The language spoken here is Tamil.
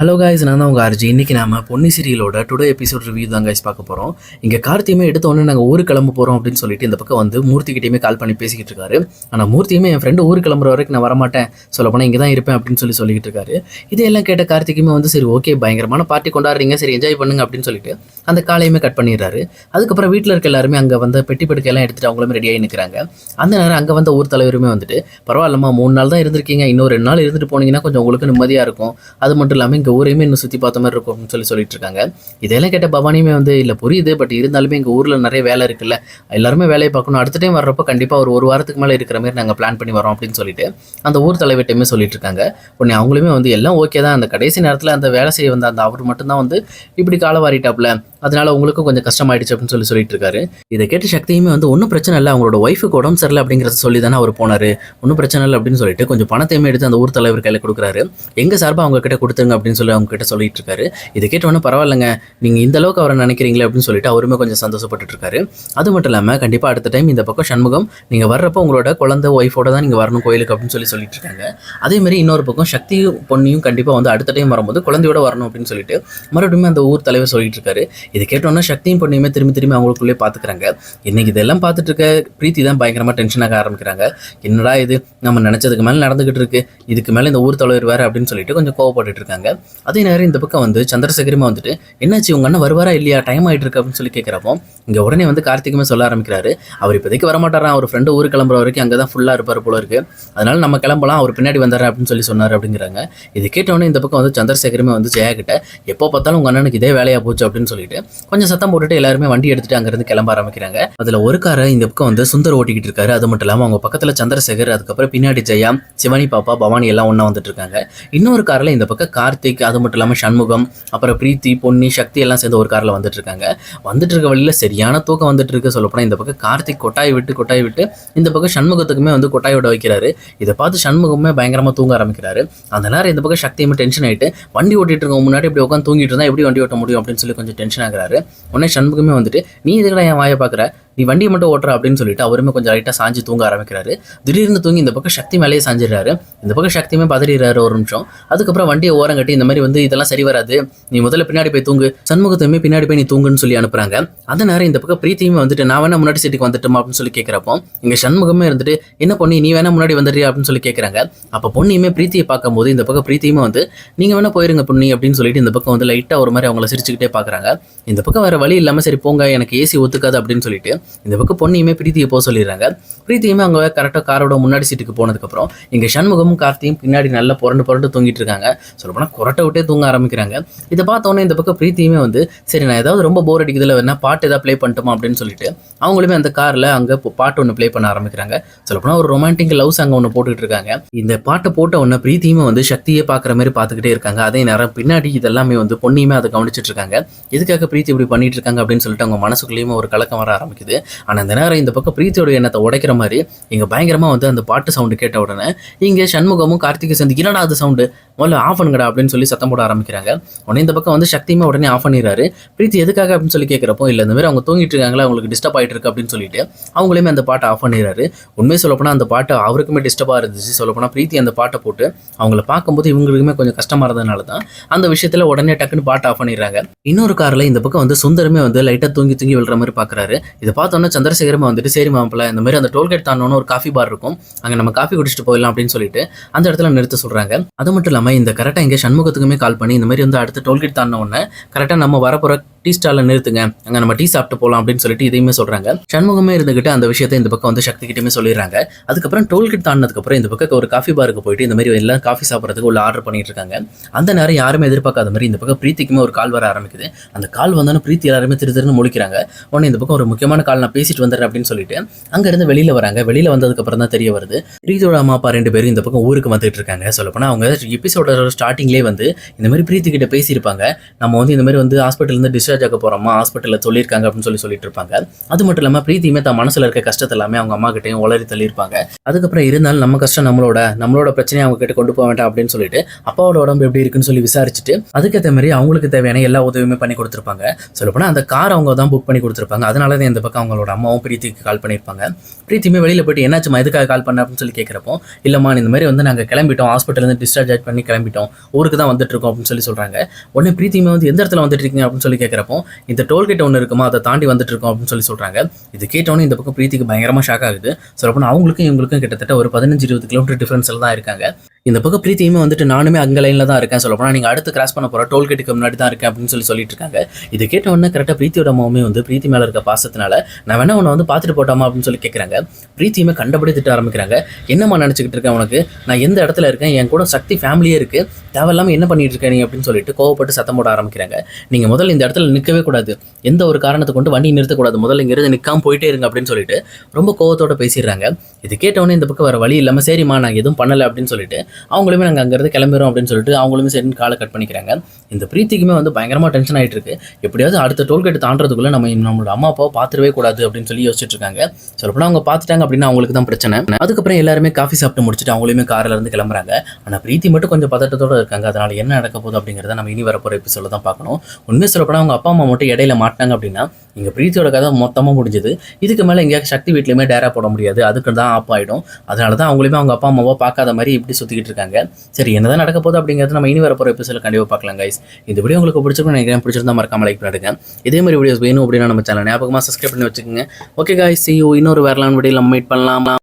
ஹலோ காய்ஸ் நான் தான் உங்கள் ஆர்ஜி இன்றைக்கி நாம பொன்னி சீரியலோட டுடே எபிசோட் ரிவ்யூ தான் காய்ஸ் பார்க்க போகிறோம் இங்கே கார்த்தியுமே எடுத்த உடனே நாங்கள் ஊர் கிளம்ப போகிறோம் அப்படின்னு சொல்லிட்டு இந்த பக்கம் வந்து மூர்த்திக்கிட்டையுமே கால் பண்ணி பேசிக்கிட்டு இருக்காரு. ஆனால் மூர்த்தியுமே என் ஃப்ரெண்டு ஊருக்கு கிளம்புற வரைக்கும் நான் வரமாட்டேன். சொல்லப்போனால் இங்கே தான் இருப்பேன் அப்படின்னு சொல்லி சொல்லிக்கிட்டு இருக்காரு. இதையெல்லாம் கேட்ட கார்த்திக்குமே வந்து சரி ஓகே பயங்கரமான பார்ட்டி கொண்டாடுறீங்க. சரி என்ஜாய் பண்ணுங்க அப்படின்னு சொல்லிட்டு அந்த காலையுமே கட் பண்ணிடுறாரு. அதுக்கப்புறம் வீட்டில் இருக்க எல்லாருமே அங்கே வந்து பெட்டி படுக்கையெல்லாம் எடுத்துகிட்டு அவங்களுமே ரெடியாகி நிற்கிறாங்க அந்த நேரம் அங்கே வந்த ஊர் தலைவருமே வந்துட்டு பரவாயில்லம்மா மூணு நாள் தான் இருந்திருக்கீங்க. இன்னும் ரெண்டு நாள் இருந்துட்டு போனீங்கன்னா கொஞ்சம் உங்களுக்கு நிம்மதியாக இருக்கும். அது மட்டும் இல்லாமல் இங்கே ஊரையுமே இன்னும் சுற்றி பார்த்த மாதிரி இருக்கும் அப்படின்னு சொல்லி சொல்லிட்டு இருக்காங்க. இதெல்லாம் கேட்ட பவானியுமே வந்து இல்லை புரியுது பட் இருந்தாலுமே எங்கள் ஊரில் நிறைய வேலை இருக்குல்ல. எல்லாருமே வேலையை பார்க்கணும். அடுத்த டைம் வர்றப்போ கண்டிப்பாக ஒரு ஒரு வாரத்துக்கு மேலே இருக்கிற மாதிரி நாங்கள் பிளான் பண்ணி வரோம் அப்படின்னு சொல்லிட்டு அந்த ஊர் தலைவர்கிட்டையுமே சொல்லிட்டு இருக்காங்க. உடனே அவங்களுமே வந்து எல்லாம் ஓகே தான். அந்த கடைசி நேரத்தில் அந்த வேலை செய்ய வந்த அந்த அவர் மட்டும்தான் வந்து இப்படி காலை வாரிட்டாப்ல அதனால உங்களுக்கும் கொஞ்சம் கஷ்டமாயிடுச்சு அப்படின்னு சொல்லி சொல்லிட்டு இருக்காரு இதை கேட்டு சக்தியுமே வந்து ஒன்றும் பிரச்சனை இல்லை அவங்களோட ஒய்ஃபுக்கு உடம்பு சரியில்லை அப்படிங்கிறத சொல்லி தானே அவர் போனாரு. ஒன்றும் பிரச்சனை இல்லை அப்படின்னு சொல்லிட்டு கொஞ்சம் பணத்தையுமே எடுத்து அந்த ஊர் தலைவர் கையில் கொடுக்குறாரு. எங்கள் சார்பாக அவங்க கிட்ட கொடுத்துருங்க அப்படின்னு சொல்லி அவங்க கிட்ட சொல்லிட்டு இருக்காரு இதை கேட்டவொன்னே பரவாயில்லைங்க நீங்கள் இந்த அளவுக்கு அவரை நினைக்கிறீங்களே அப்படின்னு சொல்லிட்டு அவருமே கொஞ்சம் சந்தோஷப்பட்டு இருக்காரு அது மட்டும் இல்லாமல் கண்டிப்பாக அடுத்த டைம் இந்த பக்கம் சண்முகம் நீங்கள் வர்றப்போ உங்களோட குழந்தை ஒய்ஃபோட தான் நீங்கள் வரணும் கோயிலுக்கு அப்படின்னு சொல்லி சொல்லிட்டு இருக்காங்க அதே மாதிரி இன்னொரு பக்கம் சக்தியும் பொண்ணியும் கண்டிப்பாக வந்து அடுத்த டைம் வரும்போது குழந்தையோட வரணும் அப்படின்னு சொல்லிட்டு மறுபடியும் அந்த ஊர் தலைவர் சொல்லிட்டு இருக்காரு இதை கேட்டோன்னா சக்தியும் பொண்ணையுமே திரும்பி திரும்பி அவங்களுக்குள்ளே பார்த்துக்கிறாங்க இன்னைக்கு இதெல்லாம் பார்த்துட்டு இருக்க பிரீத்தி தான் பயங்கரமாக டென்ஷனாக ஆரம்பிக்கிறாங்க. என்னடா இது? நம்ம நினச்சதுக்கு மேலே நடந்துகிட்டு இருக்கு. இதுக்கு மேலே இந்த ஊர் தலைவர் வேறு அப்படின்னு சொல்லிட்டு கொஞ்சம் கோவப்பட்டு இருக்காங்க. அதே நேரம் இந்த பக்கம் வந்து சந்திரசேகரமா வந்துட்டு என்னாச்சு? உங்க அண்ணன் வருவாரா இல்லையா? டைம் ஆகிட்டு இருக்கு அப்படின்னு சொல்லி கேட்குறப்போ இங்கே உடனே வந்து கார்த்திக்குமே சொல்ல ஆரம்பிக்கிறாரு. அவர் இப்போதைக்கு வரமாட்டாரா? அவர் ஃப்ரெண்டு ஊர் கிளம்புற வரைக்கும் அங்கே தான் ஃபுல்லாக இருப்பார் போல இருக்கு. அதனால நம்ம கிளம்பலாம். அவர் பின்னாடி வந்தார் அப்படின்னு சொல்லி சொன்னார் அப்படிங்கிறாங்க. இது கேட்டவொடனே இந்த பக்கம் வந்து சந்திரசேகரமே வந்து ஜெயா கிட்ட எப்போ பார்த்தாலும் உங்கள் அண்ணனுக்கு இதே வேலையாக போச்சு அப்படின்னு சொல்லிட்டு கொஞ்சம் சத்தம் போட்டுட்டு எல்லாருமே வண்டி எடுத்துட்டு அங்கிருந்து கிளம்ப ஆரம்பிக்கிறாங்க. அதுல ஒரு காரை இந்த பக்கம் வந்து சுந்தர் ஓட்டிக்கிட்டு இருக்காரு. அது மட்டும் இல்லாம அவங்க பக்கத்துல சந்திரசேகர் அதுக்கப்புறம் பின்னாடி ஜெயா சிவானி பாப்பா பவானி எல்லாம் ஒண்ணா வந்துட்டு இருக்காங்க. இன்னொரு காரில் இந்த பக்கம் கார்த்திக் அது மட்டும் இல்லாம சண்முகம் அப்புறம் பிரீத்தி பொன்னி சக்தி எல்லாம் சேர்ந்து ஒரு காரில் வந்துட்டு இருக்காங்க. வந்துட்டு இருக்க வழியில சரியான தூக்கம் வந்துட்டு இருக்கு. சொல்லப்போனா இந்த பக்கம் கார்த்திக் கொட்டாய் விட்டு கொட்டாய் விட்டு இந்த பக்கம் சண்முகத்துக்குமே வந்து கொட்டாய் விட வைக்கிறாரு. இதை பார்த்து சண்முகமே பயங்கரமா தூங்க ஆரம்பிக்கிறாரு. அந்த நேரம் இந்த பக்கம் சக்தியுமே டென்ஷன் ஆயிட்டு வண்டி ஓட்டிட்டு இருக்கவங்க முன்னாடி இப்படி உட்காந்து தூங்கிட்டு இருந்தா எப்படி வண்டி ஓட்ட முடியும் அப்படின்னு சொல்லி கொஞ்சம் டென்ஷன் ஆகுறாரு உடனே சண்முகமே வந்துட்டு நீ இதுக்கடா என் வாயை பார்க்குற? நீ வண்டியை மட்டும் ஓட்டுற அப்படின்னு சொல்லிட்டு அவருமே கொஞ்சம் லைட்டாக சாஞ்சு தூங்க ஆரம்பிக்கிறாரு. திடீர்னு தூங்கி இந்த பக்கம் சக்தி மேலேயே சாஞ்சிடுறாரு. இந்த பக்கம் சக்தியுமே பதறிடுறாரு ஒரு நிமிஷம். அதுக்கப்புறம் வண்டியை ஓரம் கட்டி இந்த மாதிரி வந்து இதெல்லாம் சரி வராது. நீ முதல்ல பின்னாடி போய் தூங்கு. சண்முகத்தையுமே பின்னாடி போய் நீ தூங்குன்னு சொல்லி அனுப்புறாங்க. அந்த நேரம் இந்த பக்கம் பிரீத்தியுமே வந்துட்டு நான் வேணா முன்னாடி சீட்டுக்கு வந்துட்டோமா? அப்படின்னு சொல்லி கேட்குறப்போ இங்கே சண்முகமே இருந்துட்டு என்ன பொண்ணு நீ வேணா முன்னாடி வந்துடுறியா? அப்படின்னு சொல்லி கேட்குறாங்க அப்போ பொண்ணியுமே பிரீத்தியை பார்க்கும்போது இந்த பக்கம் பிரீத்தியுமே வந்து நீங்கள் வேணா போயிருங்க பொண்ணி அப்படின்னு சொல்லிட்டு இந்த பக்கம் வந்து லைட்டாக ஒரு மாதிரி அவங்கள சிரிச்சுக்கிட்டே பார்க்குறாங்க இந்த பக்கம் வேறு வழி இல்லாமல் சரி போங்க எனக்கு ஏசி ஒத்துக்காது அப்படின்னு சொல்லிட்டு இந்த பக்கம் பொண்ணையுமே பிரீத்தியை போக சொல்லிடுறாங்க. பிரீத்தியுமே அவங்க கரெக்டாக காரோட முன்னாடி சீட்டுக்கு போனதுக்கப்புறம் இங்கே சண்முகமும் கார்த்தியும் பின்னாடி நல்லா புரண்டு புரண்டு தூங்கிட்டு இருக்காங்க. சொல்லப்போனால் குரட்டை விட்டே தூங்க ஆரம்பிக்கிறாங்க. இதை பார்த்தோன்னே இந்த பக்கம் பிரீத்தியுமே வந்து சரி நான் ஏதாவது ரொம்ப போர் அடிக்குதுல வேணா பாட்டு ஏதாவது ப்ளே பண்ணட்டுமா அப்படின்னு சொல்லிட்டு அவங்களுமே அந்த காரில் அங்கே பாட்டு ஒன்று ப்ளே பண்ண ஆரம்பிக்கிறாங்க. சொல்லப்போனால் ஒரு ரொமான்டிக் லவ் சாங் ஒன்று போட்டுக்கிட்டு இருக்காங்க. இந்த பாட்டை போட்ட உடனே பிரீத்தியுமே வந்து சக்தியை பார்க்குற மாதிரி பார்த்துக்கிட்டே இருக்காங்க. அதே நேரம் பின்னாடி இதெல்லாமே வந்து பொண்ணையுமே அதை கவனிச்சிட்டு இருக்காங்க. எதுக்காக பிரீத்தி இப்படி பண்ணிட்டு இருக்காங்க அப்படின்னு சொல்லிட்டு அவங்க மனசுக்குள்ளேயுமே ஒரு கலக்கம் வர ஆரம்பிக்குது. ஆனால் இந்த நேரம் இந்த பக்கம் பிரீத்தியோட எண்ணத்தை உடைக்கிற மாதிரி இங்கே பயங்கரமாக வந்து அந்த பாட்டு சவுண்டு கேட்ட உடனே இங்கே சண்முகமும் கார்த்திகை சேர்ந்து என்னடா அது சவுண்டு முதல்ல ஆஃப் பண்ணுங்கடா அப்படின்னு சொல்லி சத்தம் போட ஆரம்பிக்கிறாங்க. உடனே இந்த பக்கம் வந்து சக்தியுமே உடனே ஆஃப் பண்ணிடுறாரு. பிரீத்தி எதுக்காக? அப்படின்னு சொல்லி கேட்குறப்போ இல்லை இந்த மாதிரி அவங்க தூங்கிட்டு இருக்காங்களா அவங்களுக்கு டிஸ்டர்ப் ஆகிட்டு இருக்கு அப்படின்னு சொல்லிட்டு அவங்களுமே அந்த பாட்டை ஆஃப் பண்ணிடுறாரு. உண்மையை சொல்லப்போனால் அந்த பாட்டு அவருக்குமே டிஸ்டர்பாக இருந்துச்சு. சொல்லப்போனால் பிரீத்தி அந்த பாட்டை போட்டு அவங்கள பார்க்கும்போது இவங்களுக்குமே கொஞ்சம் கஷ்டமாக இருந்ததுனால தான் அந்த விஷயத்தில் உடனே டக்குன்னு பாட்டை ஆஃப் பண்ணிடுறாங்க. இன்னொரு காரில் இந்த பக்கம் வந்து சுந்தரமே வந்து லைட்டாக தூங்கி தூங்கி விழுற மாதிரி பார்க்குறாரு இதை பார்த்தோன்னே சந்திரசேகரமே வந்துட்டு சரி மாப்பிள்ள இந்த மாதிரி அந்த டோல்கேட் தானோன்னு ஒரு காஃபி பார் இருக்கும். அங்கே நம்ம காஃபி குடிச்சிட்டு போயிடலாம் அப்படின்னு சொல்லிட்டு அந்த இடத்துல நிறுத்த சொல்கிறாங்க அது மட்டும் இல்லாமல் இந்த கரெக்டாக இங்கே சண்முகத்துக்குமே கால் பண்ணி இந்த மாதிரி வந்து அடுத்த டோல்கேட் தாண்டின உடனே கரெக்டாக நம்ம வரப்போகிற டீ ஸ்டாலில் நிறுத்துங்க. அங்கே நம்ம டீ சாப்பிட்டு போகலாம் அப்படின்னு சொல்லிட்டு இதையுமே சொல்கிறாங்க சண்முகமே இருந்துகிட்டு அந்த விஷயத்தை இந்த பக்கம் வந்து சக்தி கிட்டயுமே சொல்லிடுறாங்க. அதுக்கப்புறம் டோல்கேட் தாண்டினதுக்கப்புறம் இந்த பக்கம் ஒரு காஃபி பாருக்கு போயிட்டு இந்த மாதிரி எல்லாம் காஃபி சாப்பிட்றதுக்கு உள்ள ஆர்டர் பண்ணிட்டு இருக்காங்க. அந்த நேரம் யாருமே எதிர்பார்க்காத மாதிரி இந்த பக்கம் பிரீத்திக்குமே ஒரு கால் வர ஆரம்பிக்குது. அந்த கால் வந்தாலும் பிரீத்தி எல்லாருமே திரு திருன்னு முழிக்கிறாங்க. உடனே இந்த பக்கம் ஒரு முக்கியமான கால் நான் பேசிட்டு வந்துடுறேன் அப்படின்னு சொல்லிட்டு அங்கேருந்து வெளியில் வராங்க. வெளியில் வந்ததுக்கப்புறம் தான் தெரிய வருது. பிரீத்தியோட அம்மா அப்பா ரெண்டு பேரும் இந்த பக்கம் ஊருக்கு வந்துட்டு இருக்காங்க. சொல்லப்போனால் அவங்க எபிசோட ஸ்டார்டிங்லேயே வந்து இந்த மாதிரி பிரீத்தி கிட்ட பேசியிருப்பாங்க. நம்ம வந்து இந்த மாதிரி வந்து ஹாஸ்பிட்டல் இருந்து டிஸ்சார்ஜ் ஆக போகிறோமா ஹாஸ்பிட்டலில் சொல்லியிருக்காங்க அப்படின்னு சொல்லி சொல்லிட்டு இருப்பாங்க. அது மட்டும் இல்லாமல் பிரீத்தியுமே தான் மனசில் இருக்க கஷ்டத்தை எல்லாமே அவங்க அம்மா கிட்டையும் உளறி தள்ளியிருப்பாங்க. அதுக்கப்புறம் இருந்தாலும் நம்ம கஷ்டம் நம்மளோட நம்மளோட பிரச்சனையை அவங்க கிட்ட கொண்டு போக வேண்டாம் அப்படின்னு சொல்லிட்டு அப்பாவோட உடம்பு எப்படி இருக்குன்னு சொல்லி விசாரிச்சுட்டு அதுக்கேற்ற மாதிரி அவங்களுக்கு தேவையான எல்லா உதவியுமே பண்ணி கொடுத்துருப்பாங்க. சொல்லப்போனால் அந்த கார் அவங்க தான் புக் பண்ணி கொடுத்துருப்பாங்க. அதனால தான் இந்த பக்கம் அவங்களோட அம்மாவும் பிரீத்திக்கு கால் பண்ணியிருப்பாங்க. பிரீத்தியுமே வெளியில் போயிட்டு என்னாச்சுமா எதுக்காக கால் பண்ண? அப்படின்னு சொல்லி கேட்குறப்போ இல்லைம்மா இந்த மாதிரி வந்து நாங்கள் கிளம்பிட்டோம். ஹாஸ்பிட்டலேருந்து டிஸ்சார்ஜ் பண்ணி கிளம்பிட்டோம். ஊருக்கு தான் வந்துட்டு இருக்கோம். அப்படின்னு சொல்லி சொல்கிறாங்க உடனே பிரீத்தியுமே வந்து எந்த இடத்துல வந்துட்டு இருக்கீங்க? அப்படின்னு சொல்லி கேட்குறப்போ இந்த டோல்கேட் ஒன்று இருக்குமா அதை தாண்டி வந்துட்டு இருக்கோம் அப்படின்னு சொல்லி சொல்கிறாங்க இது கேட்டோன்னே இந்த பக்கம் பிரீத்திக்கு பயங்கரமாக ஷாக் ஆகுது. சொல்லப்போனால் அவங்களுக்கும் இவங்களுக்கும் கிட்டத்தட்ட ஒரு பதினஞ்சு இருபது கிலோமீட்டர் டிஃப்ரென்ஸில் தான் இருக்காங்க. இந்த பக்கம் பிரீத்தியுமே வந்துட்டு நானுமே அங்கே லைனில் தான் இருக்கேன் சொல்லப்போனால் நீங்கள் அடுத்து கிராஸ் பண்ண போகிற டோல்கேட்டுக்கு முன்னாடி தான் இருக்கேன் அப்படின்னு சொல்லி சொல்லிட்டு இருக்காங்க. இது கேட்ட உடனே கரெக்டாக பிரீத்தியோட அம்மாவுமே வந்து பிரீத்தி மேலே இருக்க பாசத்தினால நான் வேணா உன்னை வந்து பார்த்துட்டு போட்டோமா அப்படின்னு சொல்லி கேட்குறாங்க பிரீத்தியுமே கண்டபடி திட்ட ஆரம்பிக்கிறாங்க. என்னம்மா நினச்சிக்கிட்டு இருக்கேன் உனக்கு? நான் எந்த இடத்துல இருக்கேன்? என் கூட சக்தி ஃபேமிலியே இருக்குது தேவையில்லாமல் என்ன பண்ணிட்டு இருக்கேன் நீ அப்படின்னு சொல்லிட்டு கோவப்பட்டு சத்தம் போட ஆரம்பிக்கிறாங்க. நீங்கள் முதல்ல இந்த இடத்துல நிற்கவே கூடாது. எந்த ஒரு காரணத்தை கொண்டு வண்டி நிறுத்தக்கூடாது. முதல்ல இங்கிருந்து நிற்காமல் போயிட்டே இருங்க அப்படின்னு சொல்லிட்டு ரொம்ப கோவத்தோட பேசிடுறாங்க. இது கேட்டவொடனே இந்த பக்கம் வர வழி இல்லாமல் சரிம்மா நான் எதுவும் பண்ணலை அப்படின்னு சொல்லிட்டு அவங்களுமே நாங்கள் அங்கேருந்து கிளம்பிடுறோம் அப்படின்னு சொல்லிட்டு அவங்களுமே சரி காலை கட் பண்ணிக்கிறாங்க. இந்த பிரீத்திக்குமே வந்து பயங்கரமாக டென்ஷன் ஆகிட்டு இருக்கு. எப்படியாவது அடுத்த டோல்கேட் தாண்டதுக்குள்ளே நம்ம நம்மளோட அம்மா அப்பாவை பார்த்துடவே கூடாது அப்படின்னு சொல்லி யோசிச்சுட்டு இருக்காங்க. சொல்லப்போனால் அவங்க பார்த்துட்டாங்க அப்படின்னா அவங்களுக்கு தான் பிரச்சனை. அதுக்கப்புறம் எல்லாருமே காஃபி சாப்பிட்டு முடிச்சுட்டு அவங்களுமே காரில் இருந்து கிளம்புறாங்க. ஆனால் பிரீத்தி மட்டும் கொஞ்சம் பதட்டத்தோட இருக்காங்க. அதனால என்ன நடக்க போகுது அப்படிங்கிறத நம்ம இனி வரப்போகிற எபிசோட தான் பார்க்கணும். உண்மை சொல்லப்போனால் அவங்க அப்பா அம்மா மட்டும் இடையில மாட்டாங்க அப்படின்னா இங்கே பிரீத்தியோட கதை மொத்தமாக முடிஞ்சது. இதுக்கு மேலே எங்கேயாவது சக்தி வீட்லையுமே டேரா போட முடியாது. அதுக்கு தான் ஆப் ஆகிடும் அதனால தான் அவங்களுமே அவங்க அப்பா அம்மாவோ பார்க்காத மாதிரி இப்படி பேசிக்கிட்டு இருக்காங்க சரி என்னதான் நடக்க போகுது அப்படிங்கிறது நம்ம இனி வரப்போகிற எபிசோட கண்டிப்பாக பார்க்கலாம் கைஸ் இந்த வீடியோ உங்களுக்கு பிடிச்சிருக்கும் நினைக்கிறேன். பிடிச்சிருந்தா மறக்காம லைக் பண்ணிடுங்க. இதே மாதிரி வீடியோஸ் வேணும் அப்படின்னா நம்ம சேனல் ஞாபகமாக சப்ஸ்கிரைப் பண்ணி வச்சுக்கோங்க. ஓகே காய்ஸ் சி இன்னொரு வரலான் வீடியோவில் நம்ம மீட் பண்ணலாம்.